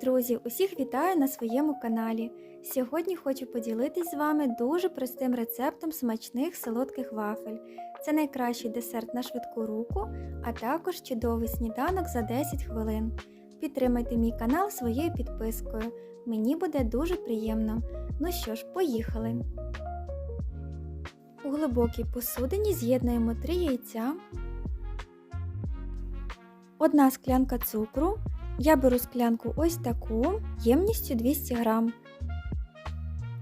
Друзі, усіх вітаю на своєму каналі. Сьогодні хочу поділитись з вами дуже простим рецептом смачних солодких вафель. Це найкращий десерт на швидку руку, а також чудовий сніданок за 10 хвилин. Підтримайте мій канал своєю підпискою. Мені буде дуже приємно. Ну що ж, поїхали! У глибокій посудині з'єднуємо 3 яйця, одна склянка цукру. Я беру склянку ось таку ємністю 200 г,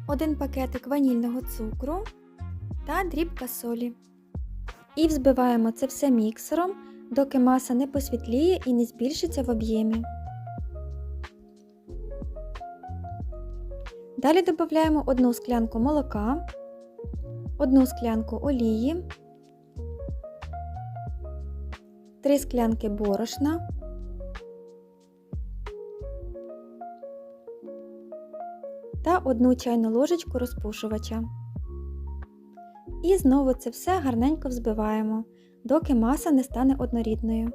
один пакетик ванільного цукру та дрібка солі. І взбиваємо це все міксером, доки маса не посвітліє і не збільшиться в об'ємі. Далі додаємо одну склянку молока, одну склянку олії, 3 склянки борошна. Та одну чайну ложечку розпушувача. І знову це все гарненько взбиваємо, доки маса не стане однорідною.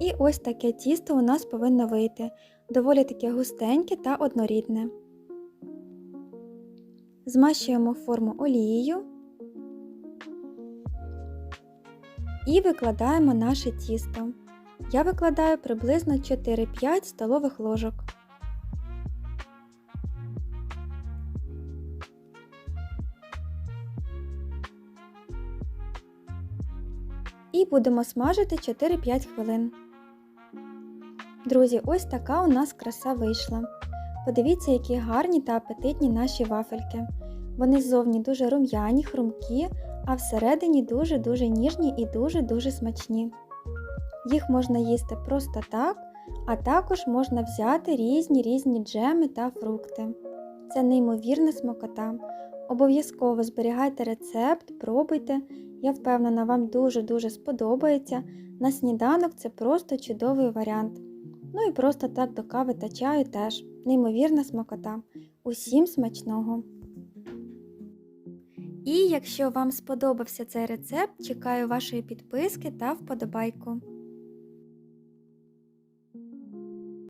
І ось таке тісто у нас повинно вийти, доволі таке густеньке та однорідне. Змащуємо форму олією і викладаємо наше тісто. Я викладаю приблизно 4-5 столових ложок. І будемо смажити 4-5 хвилин. Друзі, ось така у нас краса вийшла. Подивіться, які гарні та апетитні наші вафельки. Вони ззовні дуже рум'яні, хрумкі, а всередині дуже-дуже ніжні і дуже-дуже смачні. Їх можна їсти просто так, а також можна взяти різні різні джеми та фрукти. Це неймовірна смакота. Обов'язково зберігайте рецепт, пробуйте. Я впевнена, вам дуже-дуже сподобається. На сніданок це просто чудовий варіант. Ну і просто так до кави та чаю теж. Неймовірна смакота. Усім смачного! І якщо вам сподобався цей рецепт, чекаю вашої підписки та вподобайку.